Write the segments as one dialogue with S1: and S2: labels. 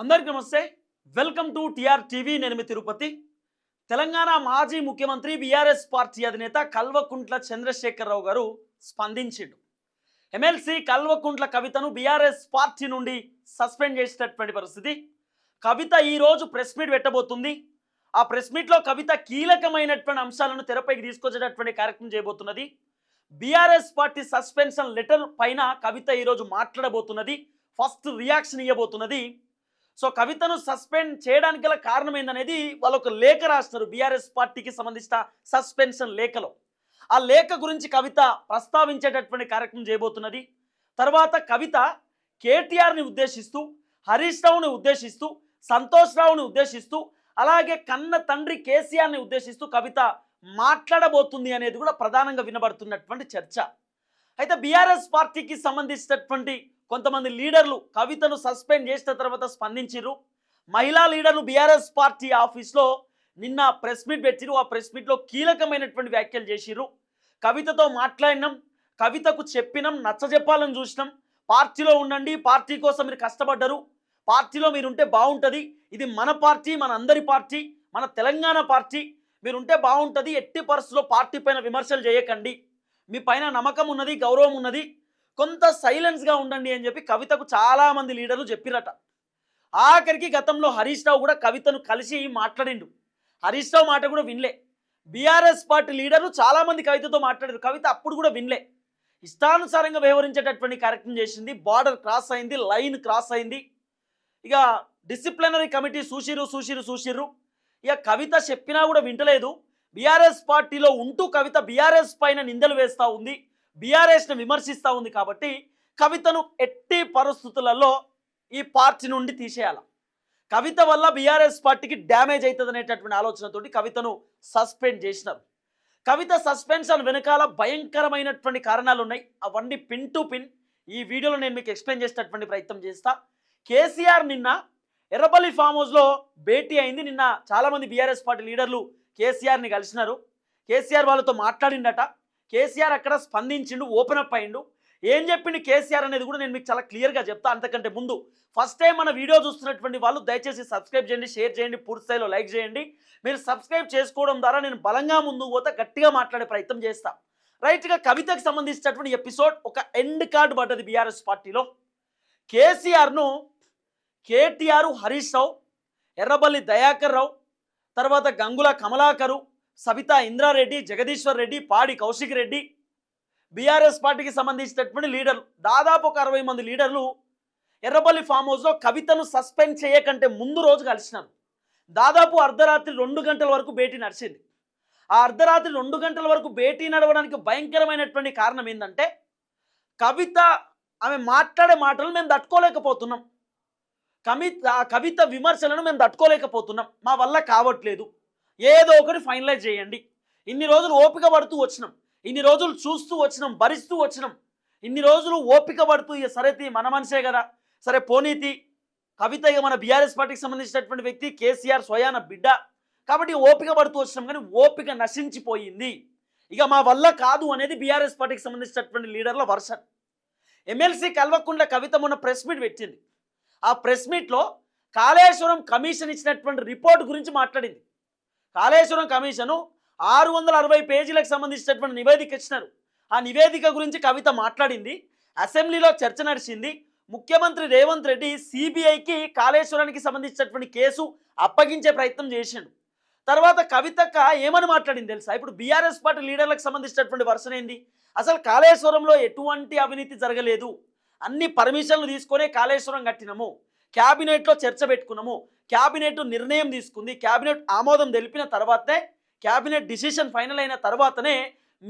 S1: అందరికీ నమస్తే. Welcome to TR TV. నేను మీ తిరుపతి. తెలంగాణ మాజీ ముఖ్యమంత్రి బీఆర్ఎస్ పార్టీ అధినేత కల్వకుంట్ల చంద్రశేఖరరావు గారు స్పందించిండు. ఎమ్మెల్సీ కల్వకుంట్ల కవితను బీఆర్ఎస్ పార్టీ నుండి సస్పెండ్ చేసేటటువంటి పరిస్థితి. కవిత ఈరోజు ప్రెస్ మీట్ పెట్టబోతుంది. ఆ ప్రెస్ మీట్లో కవిత కీలకమైనటువంటి అంశాలను తెరపైకి తీసుకొచ్చేటటువంటి కార్యక్రమం చేయబోతున్నది. బీఆర్ఎస్ పార్టీ సస్పెన్షన్ లెటర్ పైన కవిత ఈరోజు మాట్లాడబోతున్నది. ఫస్ట్ రియాక్షన్ ఇవ్వబోతున్నది. సో కవితను సస్పెండ్ చేయడానికి గల కారణం ఏందనేది వాళ్ళు ఒక లేఖ రాస్తున్నారు. బీఆర్ఎస్ పార్టీకి సంబంధించిన సస్పెన్షన్ లేఖలో. ఆ లేఖ గురించి కవిత ప్రస్తావించేటటువంటి కార్యక్రమం చేయబోతున్నది. తర్వాత కవిత కేటీఆర్ని ఉద్దేశిస్తూ హరీష్ రావుని ఉద్దేశిస్తూ సంతోష్ రావుని ఉద్దేశిస్తూ అలాగే కన్న తండ్రి కేసీఆర్ని ఉద్దేశిస్తూ కవిత మాట్లాడబోతుంది అనేది కూడా ప్రధానంగా వినబడుతున్నటువంటి చర్చ. అయితే బీఆర్ఎస్ పార్టీకి సంబంధించినటువంటి కొంతమంది లీడర్లు కవితను సస్పెండ్ చేసిన తర్వాత స్పందించిర్రు. మహిళా లీడర్లు బీఆర్ఎస్ పార్టీ ఆఫీస్లో నిన్న ప్రెస్ మీట్ పెట్టిరు ఆ ప్రెస్ మీట్లో కీలకమైనటువంటి వ్యాఖ్యలు చేసిర్రు. కవితతో మాట్లాడినాం కవితకు చెప్పినాం నచ్చజెప్పాలని చూసినాం. పార్టీలో ఉండండి పార్టీ కోసం మీరు కష్టపడ్డరు. పార్టీలో మీరు ఉంటే బాగుంటుంది. ఇది మన పార్టీ మన అందరి పార్టీ మన తెలంగాణ పార్టీ. మీరు ఉంటే బాగుంటుంది. ఎట్టి పరిస్థితుల్లో పార్టీ పైన విమర్శలు చేయకండి. మీ పైన నమ్మకం ఉన్నది గౌరవం ఉన్నది. కొంత సైలెన్స్గా ఉండండి అని చెప్పి కవితకు చాలామంది లీడర్లు చెప్పిరట. ఆఖరికి గతంలో హరీష్ రావు కూడా కవితను కలిసి మాట్లాడిండు. హరీష్ రావు మాట కూడా వినలే. బీఆర్ఎస్ పార్టీ లీడర్లు చాలామంది కవితతో మాట్లాడారు. కవిత అప్పుడు కూడా వినలే. ఇష్టానుసారంగా వ్యవహరించేటటువంటి కార్యక్రమం చేసింది. బార్డర్ క్రాస్ అయింది లైన్ క్రాస్ అయింది. ఇక డిసిప్లినరీ కమిటీ చూసిరు చూసిరు చూసిర్రు. ఇక కవిత చెప్పినా కూడా వింటలేదు. బీఆర్ఎస్ పార్టీలో ఉంటూ కవిత బీఆర్ఎస్ పైన నిందలు వేస్తూ ఉంది. బీఆర్ఎస్ని విమర్శిస్తూ ఉంది కాబట్టి కవితను ఎట్టి పరిస్థితులలో ఈ పార్టీ నుండి తీసేయాల. కవిత వల్ల బీఆర్ఎస్ పార్టీకి డ్యామేజ్ అవుతుంది అనేటటువంటి ఆలోచనతోటి కవితను సస్పెండ్ చేసినారు. కవిత సస్పెన్షన్ వెనకాల భయంకరమైనటువంటి కారణాలు ఉన్నాయి అవన్నీ పిన్ టు పిన్ ఈ వీడియోలో నేను మీకు ఎక్స్ప్లెయిన్ చేసేటటువంటి ప్రయత్నం చేస్తా. కేసీఆర్ నిన్న ఎర్రపల్లి ఫామ్ హౌస్లో భేటీ అయింది. నిన్న చాలామంది బీఆర్ఎస్ పార్టీ లీడర్లు కేసీఆర్ని కలిసినారు. కేసీఆర్ వాళ్ళతో మాట్లాడిండట. కేసీఆర్ అక్కడ స్పందించిండు ఓపెన్ అప్ అయిండు. ఏం చెప్పిండు కేసీఆర్ అనేది కూడా నేను మీకు చాలా క్లియర్గా చెప్తా అంతకంటే ముందు. ఫస్ట్ టైం మన వీడియో చూస్తున్నటువంటి వాళ్ళు దయచేసి సబ్స్క్రైబ్ చేయండి షేర్ చేయండి పూర్తి లైక్ చేయండి. మీరు సబ్స్క్రైబ్ చేసుకోవడం ద్వారా నేను బలంగా ముందుకు పోతే గట్టిగా మాట్లాడే ప్రయత్నం చేస్తాను రైట్గా కవితకు సంబంధించినటువంటి ఎపిసోడ్ ఒక ఎండ్ కార్డ్ పడ్డది బీఆర్ఎస్ పార్టీలో. కేసీఆర్ను కేటీఆర్ హరీష్ రావు ఎర్రబల్లి దయాకర్ రావు తర్వాత గంగుల కమలాకరు సబితా ఇంద్రారెడ్డి జగదీశ్వర్ రెడ్డి పాడి కౌశిక్ రెడ్డి. బీఆర్ఎస్ పార్టీకి సంబంధించినటువంటి లీడర్లు దాదాపు ఒక అరవై మంది లీడర్లు ఎర్రబల్లి ఫామ్ హౌస్లో కవితను సస్పెండ్ చేయకంటే ముందు రోజు కలిసినారు. దాదాపు అర్ధరాత్రి రెండు గంటల వరకు భేటీ నడిచింది. ఆ అర్ధరాత్రి రెండు గంటల వరకు భేటీ నడవడానికి భయంకరమైనటువంటి కారణం ఏంటంటే కవిత ఆమె మాట్లాడే మాటలు మేము తట్టుకోలేకపోతున్నాం. కవిత ఆ కవిత విమర్శలను మేము తట్టుకోలేకపోతున్నాం. మా వల్ల కావట్లేదు. ఏదో ఒకటి ఫైనలైజ్ చేయండి. ఇన్ని రోజులు ఓపిక పడుతూ వచ్చినాం. ఇన్ని రోజులు చూస్తూ వచ్చినాం భరిస్తూ వచ్చినాం. ఇన్ని రోజులు ఓపిక పడుతూ ఇక సరేతి మన మనిషే కదా. సరే పోనీతి కవిత ఇక మన బీఆర్ఎస్ పార్టీకి సంబంధించినటువంటి వ్యక్తి కేసీఆర్ స్వయాన బిడ్డ. కాబట్టి ఓపిక పడుతూ వచ్చినాం కానీ ఓపిక నశించిపోయింది. ఇక మా వల్ల కాదు అనేది బీఆర్ఎస్ పార్టీకి సంబంధించినటువంటి లీడర్ల వర్షన్. ఎమ్మెల్సీ కల్వకుంట్ల కవిత మొన్న ప్రెస్ మీట్ పెట్టింది. ఆ ప్రెస్ మీట్లో కాళేశ్వరం కమిషన్ ఇచ్చినటువంటి రిపోర్ట్ గురించి మాట్లాడింది. కాళేశ్వరం కమిషను ఆరు వందల అరవై పేజీలకు సంబంధించినటువంటి నివేదిక ఇచ్చినారు. ఆ నివేదిక గురించి కవిత మాట్లాడింది అసెంబ్లీలో చర్చ నడిచింది. ముఖ్యమంత్రి రేవంత్ రెడ్డి సిబిఐకి కాళేశ్వరానికి సంబంధించినటువంటి కేసు అప్పగించే ప్రయత్నం చేశాడు తర్వాత కవితక్క ఏమని మాట్లాడింది తెలుసా? ఇప్పుడు బీఆర్ఎస్ పార్టీ లీడర్లకు సంబంధించినటువంటి వర్షన్ ఏంది? అసలు కాళేశ్వరంలో ఎటువంటి అవినీతి జరగలేదు. అన్ని పర్మిషన్లు తీసుకొనే కాళేశ్వరం కట్టినము. క్యాబినెట్లో చర్చ పెట్టుకున్నాము. క్యాబినెట్ నిర్ణయం తీసుకుంది. క్యాబినెట్ ఆమోదం తెలిపిన తర్వాతే క్యాబినెట్ డిసిషన్ ఫైనల్ అయిన తర్వాతనే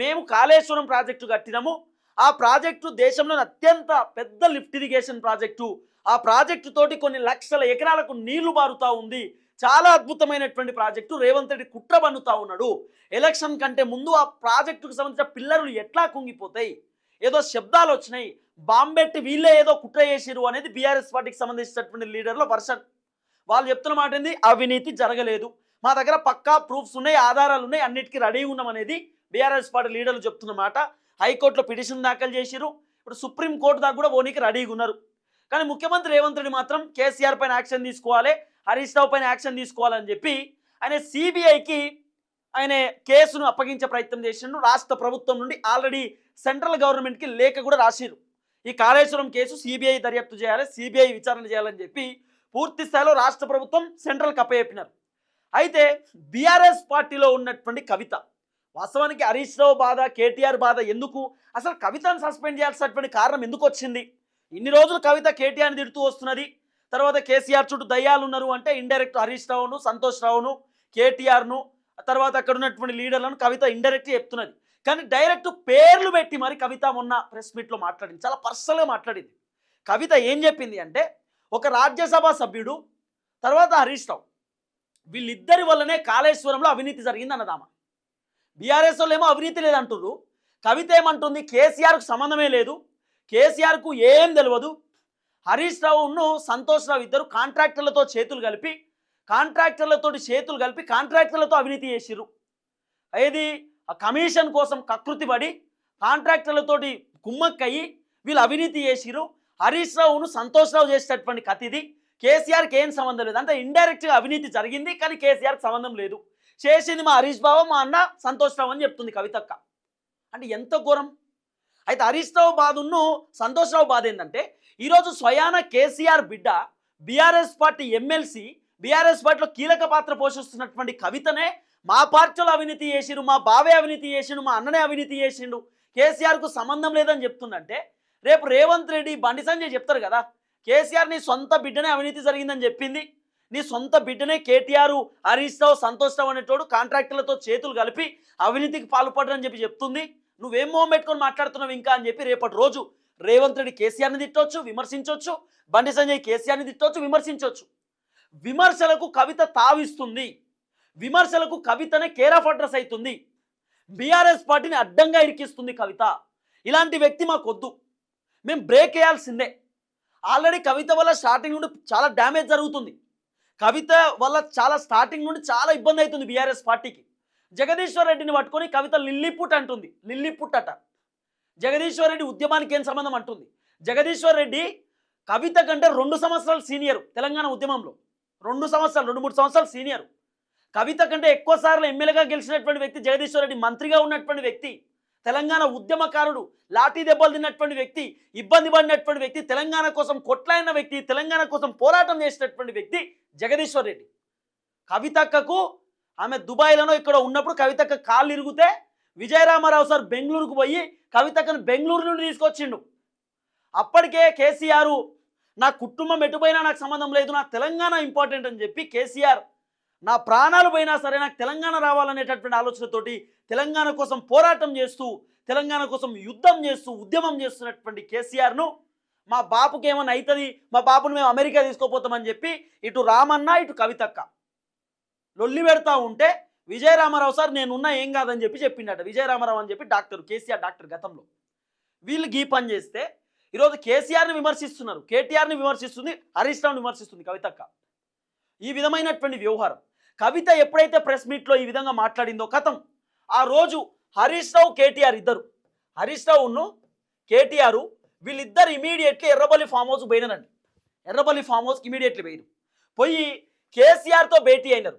S1: మేము కాళేశ్వరం ప్రాజెక్టు కట్టినాము. ఆ ప్రాజెక్టు దేశంలోని అత్యంత పెద్ద లిఫ్ట్ ఇరిగేషన్ ప్రాజెక్టు. ఆ ప్రాజెక్టు తోటి కొన్ని లక్షల ఎకరాలకు నీళ్ళు బారుతా ఉంది. చాలా అద్భుతమైనటువంటి ప్రాజెక్టు. రేవంత్ రెడ్డి కుట్ర బన్నుతా ఉన్నాడు. ఎలక్షన్ కంటే ముందు ఆ ప్రాజెక్టుకు సంబంధించిన పిల్లర్లు ఎట్లా కుంగిపోతాయి? ఏదో శబ్దాలు వచ్చినాయి. బాంబెట్టి వీళ్ళే ఏదో కుట్ర చేసిరు అనేది బీఆర్ఎస్ పార్టీకి సంబంధించినటువంటి లీడర్లో వర్షన్ వాళ్ళు చెప్తున్న మాట ఏంది? అవినీతి జరగలేదు. మా దగ్గర పక్కా ప్రూఫ్స్ ఉన్నాయి ఆధారాలు ఉన్నాయి అన్నిటికీ రెడీ ఉన్నాం అనేది బీఆర్ఎస్ పార్టీ లీడర్లు చెప్తున్న మాట. హైకోర్టులో పిటిషన్ దాఖలు చేసిరు ఇప్పుడు సుప్రీం కోర్టు దాకా కూడా ఓనికి రెడీగా ఉన్నారు. కానీ ముఖ్యమంత్రి రేవంత్ రెడ్డి మాత్రం కేసీఆర్ పైన యాక్షన్ తీసుకోవాలి హరీష్ రావు పైన యాక్షన్ తీసుకోవాలని చెప్పి ఆయన సిబిఐకి ఆయన కేసును అప్పగించే ప్రయత్నం చేసిండు. రాష్ట్ర ప్రభుత్వం నుండి ఆల్రెడీ సెంట్రల్ గవర్నమెంట్కి లేఖ కూడా రాసిరు ఈ కాళేశ్వరం కేసు సిబిఐ దర్యాప్తు చేయాలి సిబిఐ విచారణ చేయాలని చెప్పి పూర్తి స్థాయిలో రాష్ట్ర ప్రభుత్వం సెంట్రల్కి అప్పచెప్పినారు అయితే బీఆర్ఎస్ పార్టీలో ఉన్నటువంటి కవిత వాస్తవానికి హరీష్ రావు బాధ కేటీఆర్ బాధ ఎందుకు? అసలు కవితను సస్పెండ్ చేయాల్సినటువంటి కారణం ఎందుకు వచ్చింది? ఇన్ని రోజులు కవిత కేటీఆర్ని తిడుతూ వస్తున్నది తర్వాత కేసీఆర్ చుట్టూ దయ్యాలు ఉన్నారు అంటే ఇండైరెక్ట్ హరీష్ రావును సంతోష్ రావును కేటీఆర్ను తర్వాత అక్కడ ఉన్నటువంటి లీడర్లను కవిత ఇండైరెక్ట్ చెప్తున్నది. కానీ డైరెక్ట్ పేర్లు పెట్టి మరి కవిత మొన్న ప్రెస్ మీట్లో మాట్లాడింది. చాలా పర్సనల్గా మాట్లాడింది. కవిత ఏం చెప్పింది అంటే ఒక రాజ్యసభ సభ్యుడు తర్వాత హరీష్ రావు. వీళ్ళిద్దరి వల్లనే కాళేశ్వరంలో అవినీతి జరిగింది అన్నదామా. బీఆర్ఎస్ వాళ్ళు ఏమో అవినీతి లేదంటుండ్రు కవిత ఏమంటుంది? కేసీఆర్కు సంబంధమే లేదు. కేసీఆర్కు ఏం తెలియదు హరీష్ రావును సంతోష్ రావు ఇద్దరు కాంట్రాక్టర్లతో చేతులు కలిపి కాంట్రాక్టర్లతో చేతులు కలిపి కాంట్రాక్టర్లతో అవినీతి చేసిర్రు. ఏది? ఆ కమిషన్ కోసం కకృతి పడి కాంట్రాక్టర్లతోటి కుమ్మక్కయ్యి వీళ్ళు అవినీతి చేసిరు హరీష్ రావును సంతోష్ రావు చేసేటటువంటి కథ ఇది కేసీఆర్కి ఏం సంబంధం లేదు. అంటే ఇండైరెక్ట్గా అవినీతి జరిగింది కానీ కేసీఆర్కి సంబంధం లేదు. చేసింది మా హరీష్ బాబు మా అన్న సంతోష్ రావు అని చెప్తుంది కవితక్క. అంటే ఎంత ఘోరం. అయితే హరీష్ రావు బాధను సంతోష్ రావు బాధ ఏంటంటే ఈరోజు స్వయాన కేసీఆర్ బిడ్డ బీఆర్ఎస్ పార్టీ ఎమ్మెల్సీ బీఆర్ఎస్ పార్టీలో కీలక పాత్ర పోషిస్తున్నటువంటి కవితనే మా పార్టీలో అవినీతి చేసిండు మా బావే అవినీతి చేసిండు మా అన్ననే అవినీతి చేసిండు. కేసీఆర్కు సంబంధం లేదని చెప్తుందంటే రేపు రేవంత్ రెడ్డి బండి సంజయ్ చెప్తారు కదా కేసీఆర్ నీ సొంత బిడ్డనే అవినీతి జరిగిందని చెప్పింది. నీ సొంత బిడ్డనే కేటీఆర్ హరీష్ రావు సంతోష్ రావు అనేటోడు కాంట్రాక్టర్లతో చేతులు కలిపి అవినీతికి పాల్పడరని చెప్పి చెప్తుంది. నువ్వేం మోహం పెట్టుకొని మాట్లాడుతున్నావు ఇంకా అని చెప్పి రేపటి రోజు రేవంత్ రెడ్డి కేసీఆర్ని తిట్టొచ్చు విమర్శించవచ్చు బండి సంజయ్ కేసీఆర్ని తిట్టొచ్చు విమర్శించవచ్చు విమర్శలకు కవిత తావిస్తుంది. విమర్శలకు కవితనే కేర్ ఆఫ్ అడ్రస్ అవుతుంది బీఆర్ఎస్ పార్టీని అడ్డంగా ఇరికిస్తుంది కవిత. ఇలాంటి వ్యక్తి మాకొద్దు. మేము బ్రేక్ వేయాల్సిందే ఆల్రెడీ కవిత వల్ల స్టార్టింగ్ నుండి చాలా డ్యామేజ్ జరుగుతుంది. కవిత వల్ల చాలా స్టార్టింగ్ నుండి చాలా ఇబ్బంది అవుతుంది బీఆర్ఎస్ పార్టీకి. జగదీశ్వర్ రెడ్డిని పట్టుకొని కవిత లిల్లీపుట్ అంటుంది. లిల్లీపుట్ అట. జగదీశ్వర్ రెడ్డి ఉద్యమానికి ఏం సంబంధం అంటుంది? జగదీశ్వర్ రెడ్డి కవిత కంటే రెండు సంవత్సరాలు సీనియర్ తెలంగాణ ఉద్యమంలో. రెండు సంవత్సరాలు రెండు మూడు సంవత్సరాలు సీనియర్ కవిత కంటే ఎక్కువ సార్లు ఎమ్మెల్యేగా గెలిచినటువంటి వ్యక్తి జగదీశ్వర్ రెడ్డి మంత్రిగా ఉన్నటువంటి వ్యక్తి తెలంగాణ ఉద్యమకారుడు లాఠీ దెబ్బలు తిన్నటువంటి వ్యక్తి ఇబ్బంది పడినటువంటి వ్యక్తి తెలంగాణ కోసం కొట్లాడిన వ్యక్తి తెలంగాణ కోసం పోరాటం చేసినటువంటి వ్యక్తి జగదీశ్వర్ రెడ్డి. కవితక్కకు ఆమె దుబాయ్లోనో ఇక్కడ ఉన్నప్పుడు కవితక్క కాళ్ళు ఇరిగితే విజయరామారావు సార్ బెంగళూరుకు పోయి కవితక్కను బెంగళూరు నుండి తీసుకొచ్చిండు. అప్పటికే కేసీఆర్ నా కుటుంబం ఎటుపోయినా నాకు సంబంధం లేదు నా తెలంగాణ ఇంపార్టెంట్ అని చెప్పి కేసీఆర్ నా ప్రాణాలు పోయినా సరే నాకు తెలంగాణ రావాలనేటటువంటి ఆలోచనతోటి తెలంగాణ కోసం పోరాటం చేస్తూ తెలంగాణ కోసం యుద్ధం చేస్తూ ఉద్యమం చేస్తున్నటువంటి కేసీఆర్ను మా బాపుకి ఏమైనా అవుతుంది మా బాపును మేము అమెరికా తీసుకోపోతామని చెప్పి ఇటు రామన్న ఇటు కవితక్క లొల్లి పెడతా ఉంటే విజయరామారావు సార్ నేనున్నా ఏం కాదని చెప్పి చెప్పిండట. విజయరామారావు అని చెప్పి డాక్టర్ కేసీఆర్ డాక్టర్ గతంలో. వీళ్ళు గీ పని చేస్తే ఈరోజు కేసీఆర్ని విమర్శిస్తున్నారు. కేటీఆర్ని విమర్శిస్తుంది హరీష్ రావుని విమర్శిస్తుంది కవితక్క. ఈ విధమైనటువంటి వ్యవహారం. కవిత ఎప్పుడైతే ప్రెస్ మీట్లో ఈ విధంగా మాట్లాడిందో కథం ఆ రోజు హరీష్ రావు కేటీఆర్ ఇద్దరు. హరీష్ రావును కేటీఆర్ వీళ్ళిద్దరు ఇమీడియట్లీ ఎర్రబల్లి ఫామ్ హౌస్ పోయినారండి. ఎర్రబల్లి ఫామ్ హౌస్కి ఇమీడియట్లీ పోయిరు. పోయి కేసీఆర్తో భేటీ అయినారు.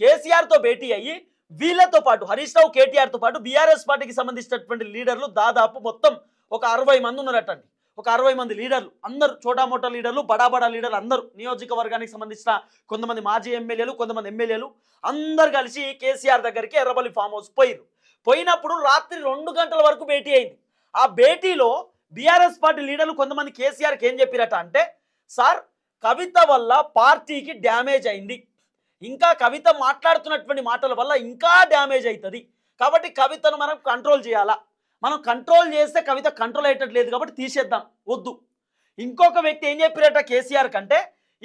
S1: కేసీఆర్తో భేటీ అయ్యి వీళ్ళతో పాటు హరీష్ రావు కేటీఆర్తో పాటు బీఆర్ఎస్ పార్టీకి సంబంధించినటువంటి లీడర్లు దాదాపు మొత్తం ఒక అరవై మంది ఉన్నారటండి. ఒక అరవై మంది లీడర్లు అందరు చోటామోటా లీడర్లు బడా బడా లీడర్లు అందరూ నియోజకవర్గానికి సంబంధించిన కొంతమంది మాజీ ఎమ్మెల్యేలు కొంతమంది ఎమ్మెల్యేలు అందరు కలిసి కేసీఆర్ దగ్గరికి ఎర్రబల్లి ఫామ్ హౌస్ పోయారు పోయినప్పుడు రాత్రి రెండు గంటల వరకు భేటీ అయింది. ఆ భేటీలో బీఆర్ఎస్ పార్టీ లీడర్లు కొంతమంది కేసీఆర్కి ఏం చెప్పారట అంటే సార్ కవిత వల్ల పార్టీకి డ్యామేజ్ అయింది. ఇంకా కవిత మాట్లాడుతున్నటువంటి మాటల వల్ల ఇంకా డ్యామేజ్ అవుతుంది కాబట్టి కవితను మనం కంట్రోల్ చేయాలా? మనం కంట్రోల్ చేస్తే కవిత కంట్రోల్ అయ్యేటట్లేదు కాబట్టి తీసేద్దాం. వద్దు. ఇంకొక వ్యక్తి ఏం చెప్పారట కేసీఆర్ కంటే?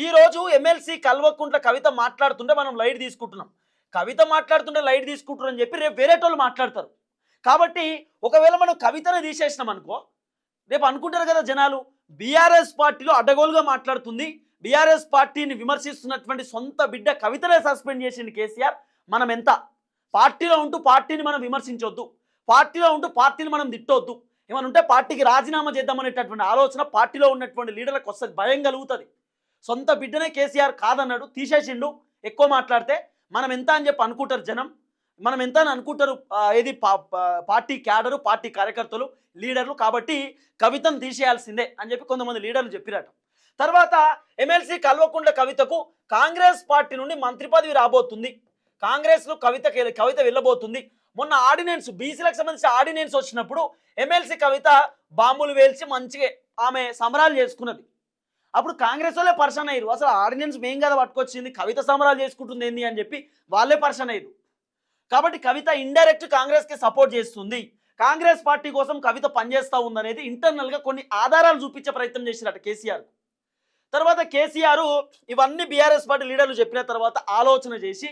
S1: ఈరోజు ఎమ్మెల్సీ కల్వకుంట్ల కవిత మాట్లాడుతుంటే మనం లైట్ తీసుకుంటున్నాం. కవిత మాట్లాడుతుంటే లైట్ తీసుకుంటున్నాం అని చెప్పి రేపు వేరేటోళ్ళు మాట్లాడతారు. కాబట్టి ఒకవేళ మనం కవితను తీసేసినాం అనుకో రేపు అనుకుంటారు కదా జనాలు బీఆర్ఎస్ పార్టీలో అడ్డగోలుగా మాట్లాడుతుంది. బీఆర్ఎస్ పార్టీని విమర్శిస్తున్నటువంటి సొంత బిడ్డ కవితనే సస్పెండ్ చేసింది కేసీఆర్. మనం ఎంత పార్టీలో ఉంటూ పార్టీని మనం విమర్శించొద్దు. పార్టీలో ఉంటూ పార్టీని మనం తిట్టొద్దు. ఏమైనా ఉంటే పార్టీకి రాజీనామా చేద్దామనేటటువంటి ఆలోచన పార్టీలో ఉన్నటువంటి లీడర్లకు వస్తుంది భయం కలుగుతుంది. సొంత బిడ్డనే కేసీఆర్ కాదన్నాడు తీసేసిండు ఎక్కువ మాట్లాడితే మనం ఎంత అని చెప్పి అనుకుంటారు జనం. మనం ఎంత అని అనుకుంటారు ఏది పా- పార్టీ క్యాడరు పార్టీ కార్యకర్తలు లీడర్లు కాబట్టి కవితను తీసేయాల్సిందే అని చెప్పి కొంతమంది లీడర్లు చెప్పిరట. తర్వాత ఎమ్మెల్సీ కల్వకుంట్ల కవితకు కాంగ్రెస్ పార్టీ నుండి మంత్రి పదవి రాబోతుంది. కాంగ్రెస్లో కవిత కవిత వెళ్ళబోతుంది. మొన్న ఆర్డినెన్స్ బీసీలకు సంబంధించిన ఆర్డినెన్స్ వచ్చినప్పుడు ఎమ్మెల్సీ కవిత బాంబులు వేల్చి మంచిగా ఆమె సమరాలు చేసుకున్నది. అప్పుడు కాంగ్రెస్ వాళ్ళే పర్సన్ అయ్యారు. అసలు ఆర్డినెన్స్ మేం కదా పట్టుకొచ్చింది కవిత సమరాలు చేసుకుంటుంది ఏంది అని చెప్పి వాళ్ళే పర్సన్ అయ్యారు. కాబట్టి కవిత ఇండైరెక్ట్ కాంగ్రెస్కి సపోర్ట్ చేస్తుంది. కాంగ్రెస్ పార్టీ కోసం కవిత పనిచేస్తూ ఉందనేది ఇంటర్నల్గా కొన్ని ఆధారాలు చూపించే ప్రయత్నం చేసినట్టు కేసీఆర్. తర్వాత కేసీఆర్ ఇవన్నీ బీఆర్ఎస్ పార్టీ లీడర్లు చెప్పిన తర్వాత ఆలోచన చేసి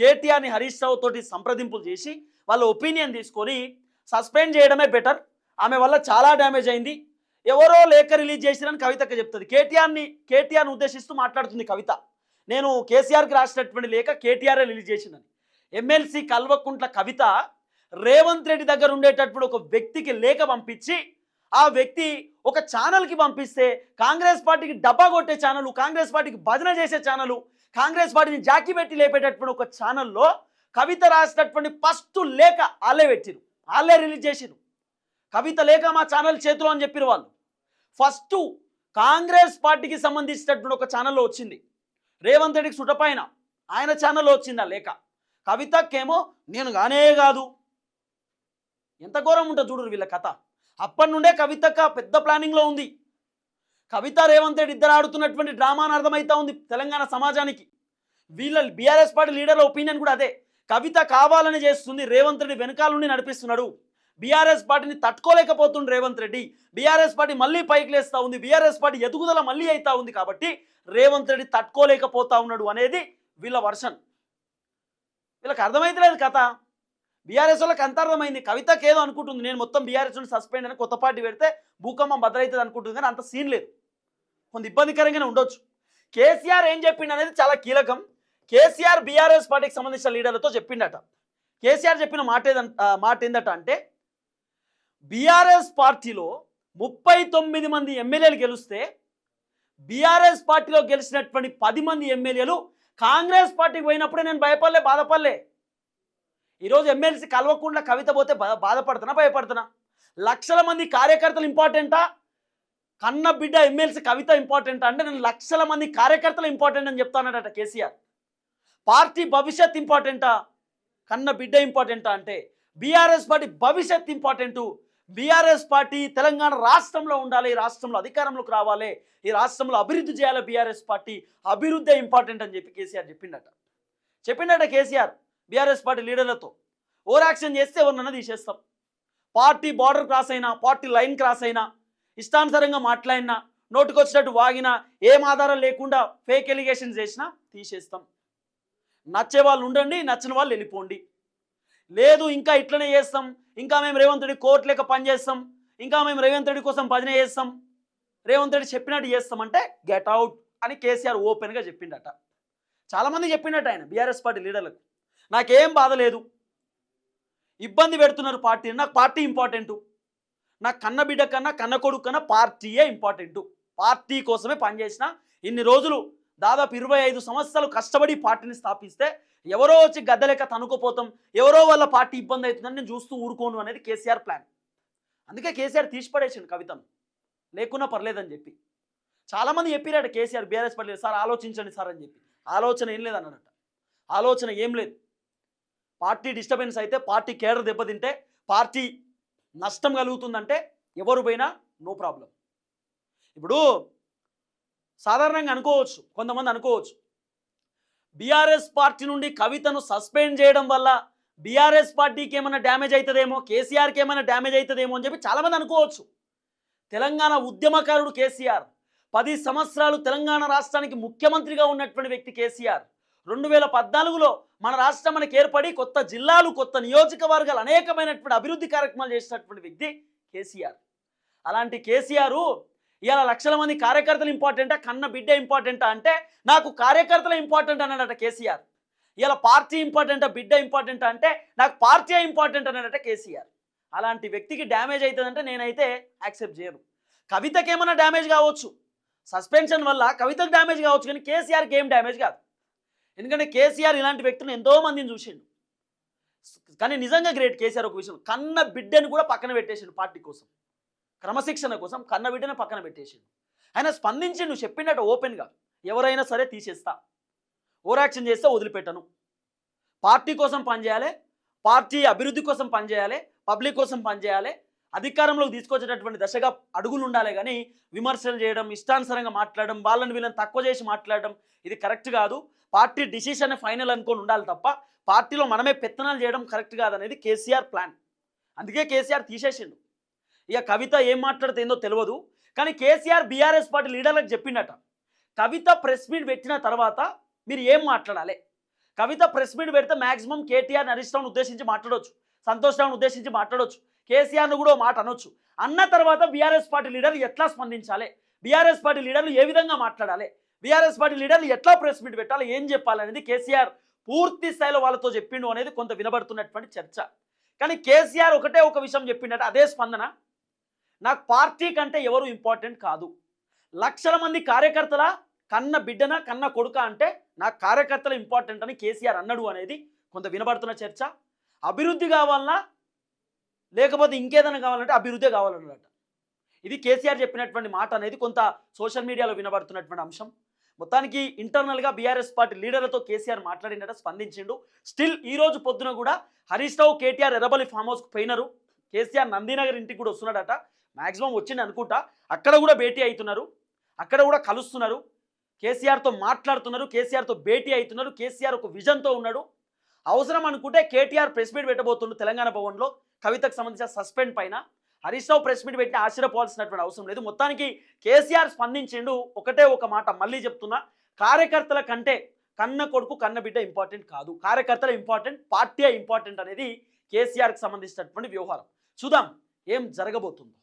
S1: కేటీఆర్ని హరీష్ రావు తోటి సంప్రదింపులు చేసి వాళ్ళ ఒపీనియన్ తీసుకొని సస్పెండ్ చేయడమే బెటర్. ఆమె వల్ల చాలా డ్యామేజ్ అయింది. ఎవరో లేఖ రిలీజ్ చేసిరని కవితకి చెప్తుంది. కేటీఆర్ని కేటీఆర్ని ఉద్దేశిస్తూ మాట్లాడుతుంది కవిత. నేను కేసీఆర్కి రాసినటువంటి లేఖ కేటీఆర్ రిలీజ్ చేసిందని. ఎమ్మెల్సీ కల్వకుంట్ల కవిత రేవంత్ రెడ్డి దగ్గర ఉండేటప్పుడు ఒక వ్యక్తికి లేఖ పంపించి ఆ వ్యక్తి ఒక ఛానల్కి పంపిస్తే కాంగ్రెస్ పార్టీకి డబ్బా కొట్టే ఛానల్ కాంగ్రెస్ పార్టీకి భజన చేసే ఛానల్ కాంగ్రెస్ పార్టీని జాకి పెట్టి లేపేటటువంటి ఒక ఛానల్లో కవిత రాసినటువంటి ఫస్ట్ లేఖ వాళ్ళే పెట్టిరు వాళ్ళే రిలీజ్ చేసిరు కవిత లేఖ మా ఛానల్ చేతిలో అని చెప్పిరు వాళ్ళు. ఫస్ట్ కాంగ్రెస్ పార్టీకి సంబంధించినటువంటి ఒక ఛానల్లో వచ్చింది. రేవంత్ రెడ్డికి సుటపైన ఆయన ఛానల్లో వచ్చింది ఆ లేఖ. కవితకేమో నేను కానే కాదు. ఎంత ఘోరం ఉంటుంది చూడరు వీళ్ళ కథ. అప్పటి నుండే కవితక్క పెద్ద ప్లానింగ్లో ఉంది. కవిత రేవంత్ రెడ్డి ఇద్దరు ఆడుతున్నటువంటి డ్రామాను అర్థమవుతా ఉంది తెలంగాణ సమాజానికి. వీళ్ళ బీఆర్ఎస్ పార్టీ లీడర్ల ఒపీనియన్ కూడా అదే. కవిత కావాలని చేస్తుంది రేవంత్ రెడ్డి వెనకాల నుండి నడిపిస్తున్నాడు. బీఆర్ఎస్ పార్టీని తట్టుకోలేకపోతుండు రేవంత్ రెడ్డి. బీఆర్ఎస్ పార్టీ మళ్ళీ పైకి లేస్తా ఉంది. బీఆర్ఎస్ పార్టీ ఎదుగుదల మళ్ళీ అవుతా ఉంది కాబట్టి రేవంత్ రెడ్డి తట్టుకోలేకపోతా ఉన్నాడు అనేది వీళ్ళ వర్షన్. వీళ్ళకి అర్థమైతలేదు కథ. బీఆర్ఎస్ వాళ్ళకి అంత అర్థమైంది. కవితకి ఏదో అనుకుంటుంది. నేను మొత్తం బీఆర్ఎస్ సస్పెండ్ అని కొత్త పార్టీ పెడితే భూకంపం భద్రైతుంది అనుకుంటుంది కానీ అంత సీన్ లేదు. కొంత ఇబ్బందికరంగానే ఉండొచ్చు. కేసీఆర్ ఏం చెప్పిండు అనేది చాలా కీలకం. కేసీఆర్ బీఆర్ఎస్ పార్టీకి సంబంధించిన లీడర్లతో చెప్పిండట. కేసీఆర్ చెప్పిన మాట ఏదంట మాట ఏందట అంటే బీఆర్ఎస్ పార్టీలో ముప్పై తొమ్మిది మంది ఎమ్మెల్యేలు గెలిస్తే బీఆర్ఎస్ పార్టీలో గెలిచినటువంటి పది మంది ఎమ్మెల్యేలు కాంగ్రెస్ పార్టీకి పోయినప్పుడే నేను భయపడలే బాధపడలే. ఈరోజు ఎమ్మెల్సీ కల్వకుండా కవిత పోతే బా- బాధపడుతున్నా భయపడుతున్నా. లక్షల మంది కార్యకర్తలు ఇంపార్టెంటా? కన్న బిడ్డ ఎమ్మెల్సీ కవిత ఇంపార్టెంట్ అంటే నేను లక్షల మంది కార్యకర్తలు ఇంపార్టెంట్ అని చెప్తానట కేసీఆర్. పార్టీ భవిష్యత్ ఇంపార్టెంటా కన్న బిడ్డ ఇంపార్టెంటా అంటే? బీఆర్ఎస్ పార్టీ భవిష్యత్ ఇంపార్టెంటు బీఆర్ఎస్ పార్టీ తెలంగాణ రాష్ట్రంలో ఉండాలి ఈ రాష్ట్రంలో అధికారంలోకి రావాలి ఈ రాష్ట్రంలో అభివృద్ధి చేయాలి బీఆర్ఎస్ పార్టీ అభివృద్ధి ఇంపార్టెంట్ అని చెప్పి కేసీఆర్ చెప్పిండట. చెప్పిండట కేసీఆర్ బీఆర్ఎస్ పార్టీ లీడర్లతో. ఓవర్ యాక్షన్ చేస్తే ఎవరినన్నా తీసేస్తాం. పార్టీ బార్డర్ క్రాస్ అయినా పార్టీ లైన్ క్రాస్ అయినా ఇష్టానుసారంగా మాట్లాడినా నోటుకొచ్చినట్టు వాగినా ఏం ఆధారం లేకుండా ఫేక్ ఎలిగేషన్స్ చేసినా తీసేస్తాం. నచ్చే వాళ్ళు ఉండండి నచ్చిన వాళ్ళు వెళ్ళిపోండి. లేదు ఇంకా ఇట్లనే చేస్తాం. ఇంకా మేము రేవంత్ రెడ్డి కోర్టు లేక పనిచేస్తాం ఇంకా మేము రేవంత్ రెడ్డి కోసం భజన చేస్తాం. రేవంత్ రెడ్డి చెప్పినట్టు చేస్తామంటే గెట్ అవుట్ అని కేసీఆర్ ఓపెన్గా చెప్పిండట. చాలామంది చెప్పిండట ఆయన బీఆర్ఎస్ పార్టీ లీడర్లకు. నాకేం బాధ లేదు. ఇబ్బంది పెడుతున్నారు పార్టీని నాకు పార్టీ ఇంపార్టెంటు నా కన్న బిడ్డ కన్నా కన్న కొడుకు కన్నా పార్టీయే ఇంపార్టెంటు పార్టీ కోసమే పనిచేసిన ఇన్ని రోజులు దాదాపు ఇరవై ఐదు సంవత్సరాలు కష్టపడి పార్టీని స్థాపిస్తే ఎవరో వచ్చి గద్దలేక తనుకోపోతాం ఎవరో వల్ల పార్టీ ఇబ్బంది అవుతుందని నేను చూస్తూ ఊరుకోను అనేది కేసీఆర్ ప్లాన్ అందుకే కేసీఆర్ తీసిపడేసాడు కవితను. లేకున్నా పర్లేదని చెప్పి. చాలామంది చెప్పిరాడు కేసీఆర్ బీఆర్ఎస్ పర్లేదు సార్ ఆలోచించండి సార్ అని చెప్పి. ఆలోచన ఏం లేదన్నారట ఆలోచన ఏం లేదు. పార్టీ డిస్టర్బెన్స్ అయితే పార్టీ కేడర్ దెబ్బతింటే పార్టీ నష్టం కలుగుతుందంటే ఎవరు పోయినా నో ప్రాబ్లం. ఇప్పుడు సాధారణంగా అనుకోవచ్చు కొంతమంది అనుకోవచ్చు. బీఆర్ఎస్ పార్టీ నుండి కవితను సస్పెండ్ చేయడం వల్ల బీఆర్ఎస్ పార్టీకి ఏమైనా డ్యామేజ్ అవుతుందేమో కేసీఆర్కి ఏమైనా డ్యామేజ్ అవుతుందేమో అని చెప్పి చాలామంది అనుకోవచ్చు. తెలంగాణ ఉద్యమకారుడు కేసీఆర్ పది సంవత్సరాలు తెలంగాణ రాష్ట్రానికి ముఖ్యమంత్రిగా ఉన్నటువంటి వ్యక్తి కేసీఆర్ రెండు వేల పద్నాలుగులో మన రాష్ట్రం మనకి ఏర్పడి కొత్త జిల్లాలు కొత్త నియోజకవర్గాలు అనేకమైనటువంటి అభివృద్ధి కార్యక్రమాలు చేసినటువంటి వ్యక్తి కేసీఆర్. అలాంటి కేసీఆర్ ఇవాళ లక్షల మంది కార్యకర్తలు ఇంపార్టెంటా కన్న బిడ్డ ఇంపార్టెంటా అంటే నాకు కార్యకర్తలు ఇంపార్టెంట్ అన్నాడట కేసీఆర్. ఇలా పార్టీ ఇంపార్టెంటా బిడ్డ ఇంపార్టెంటా అంటే నాకు పార్టీ ఇంపార్టెంట్ అన్నాడట కేసీఆర్. అలాంటి వ్యక్తికి డ్యామేజ్ అవుతుందంటే నేనైతే యాక్సెప్ట్ చేయను. కవితకి ఏమైనా డ్యామేజ్ కావచ్చు. సస్పెన్షన్ వల్ల కవితకు డ్యామేజ్ కావచ్చు కానీ కేసీఆర్కి ఏం డ్యామేజ్ కాదు. ఎందుకంటే కేసీఆర్ ఇలాంటి వ్యక్తులను ఎంతో మందిని చూసిండు. కానీ నిజంగా గ్రేట్ కేసీఆర్ ఒక విషయం కన్న బిడ్డను కూడా పక్కన పెట్టేసిండు పార్టీ కోసం. క్రమశిక్షణ కోసం కన్న బిడ్డను పక్కన పెట్టేసిండు. ఆయన స్పందించి నువ్వు చెప్పినట్టు ఓపెన్గా ఎవరైనా సరే తీసేస్తా ఓవర్ యాక్షన్ చేస్తే వదిలిపెట్టను. పార్టీ కోసం పనిచేయాలి పార్టీ అభివృద్ధి కోసం పనిచేయాలి పబ్లిక్ కోసం పనిచేయాలి అధికారంలోకి తీసుకొచ్చేటటువంటి దశగా అడుగులు ఉండాలి కానీ విమర్శలు చేయడం ఇష్టానుసారంగా మాట్లాడడం వాళ్ళని వీళ్ళని తక్కువ చేసి మాట్లాడడం ఇది కరెక్ట్ కాదు. పార్టీ డిసిషన్ ఫైనల్ అనుకొని ఉండాలి తప్ప పార్టీలో మనమే పెత్తనాలు చేయడం కరెక్ట్ కాదనేది కేసీఆర్ ప్లాన్. అందుకే కేసీఆర్ తీసేసిండు. ఇక కవిత ఏం మాట్లాడుతుందో తెలియదు కానీ కేసీఆర్ బీఆర్ఎస్ పార్టీ లీడర్లకు చెప్పిండట. కవిత ప్రెస్ మీట్ పెట్టిన తర్వాత మీరు ఏం మాట్లాడాలి? కవిత ప్రెస్ మీట్ పెడితే మాక్సిమం కేటీఆర్ హరీష్ రావును ఉద్దేశించి మాట్లాడొచ్చు సంతోష్ రావును ఉద్దేశించి మాట్లాడొచ్చు కేసీఆర్ను కూడా మాట అనొచ్చు. అన్న తర్వాత బీఆర్ఎస్ పార్టీ లీడర్లు ఎట్లా స్పందించాలి? బీఆర్ఎస్ పార్టీ లీడర్లు ఏ విధంగా మాట్లాడాలి? బీఆర్ఎస్ పార్టీ లీడర్లు ఎట్లా ప్రెస్ మీట్ పెట్టాలి ఏం చెప్పాలనేది కేసీఆర్ పూర్తి స్థాయిలో వాళ్ళతో చెప్పిండు అనేది కొంత వినబడుతున్నటువంటి చర్చ. కానీ కేసీఆర్ ఒకటే ఒక విషయం చెప్పిండట అదే స్పందన. నాకు పార్టీ కంటే ఎవరు ఇంపార్టెంట్ కాదు. లక్షల మంది కార్యకర్తల కన్న బిడ్డన కన్న కొడుక అంటే నాకు కార్యకర్తలు ఇంపార్టెంట్ అని కేసీఆర్ అన్నాడు అనేది కొంత వినబడుతున్న చర్చ. అభివృద్ధి కావాలన్నా లేకపోతే ఇంకేదైనా కావాలంటే అభివృద్ధి కావాలన్నమాట ఇది కేసీఆర్ చెప్పినటువంటి మాట అనేది కొంత సోషల్ మీడియాలో వినబడుతున్నటువంటి అంశం. మొత్తానికి ఇంటర్నల్గా బీఆర్ఎస్ పార్టీ లీడర్లతో కేసీఆర్ మాట్లాడినట స్పందించిండు. స్టిల్ ఈ రోజు పొద్దున కూడా హరీష్ రావు కేటీఆర్ ఎర్రబలి ఫామ్ హౌస్ పోయినారు. కేసీఆర్ నందీనగర్ ఇంటికి కూడా వస్తున్నాడట. మాక్సిమం వచ్చింది అనుకుంటా. అక్కడ కూడా భేటీ అవుతున్నారు. అక్కడ కూడా కలుస్తున్నారు. కేసీఆర్తో మాట్లాడుతున్నారు. కేసీఆర్తో భేటీ అవుతున్నారు. కేసీఆర్ ఒక విజన్తో ఉన్నాడు. అవసరం అనుకుంటే కేటీఆర్ ప్రెస్ మీట్ పెట్టబోతుండు తెలంగాణ భవన్లో. కవితకు సంబంధించిన సస్పెండ్ పైన. హరీష్ రావు ప్రెస్ మీట్ పెట్టి ఆశ్చర్యపోవాల్సినటువంటి అవసరం లేదు. మొత్తానికి కేసీఆర్ స్పందించిండు ఒకటే ఒక మాట మళ్ళీ చెప్తున్నా. కార్యకర్తల కంటే కన్న కొడుకు కన్న బిడ్డ ఇంపార్టెంట్ కాదు. కార్యకర్తల ఇంపార్టెంట్ పార్టీ ఇంపార్టెంట్ అనేది కేసీఆర్కి సంబంధించినటువంటి వ్యవహారం. చూద్దాం ఏం జరగబోతుందో.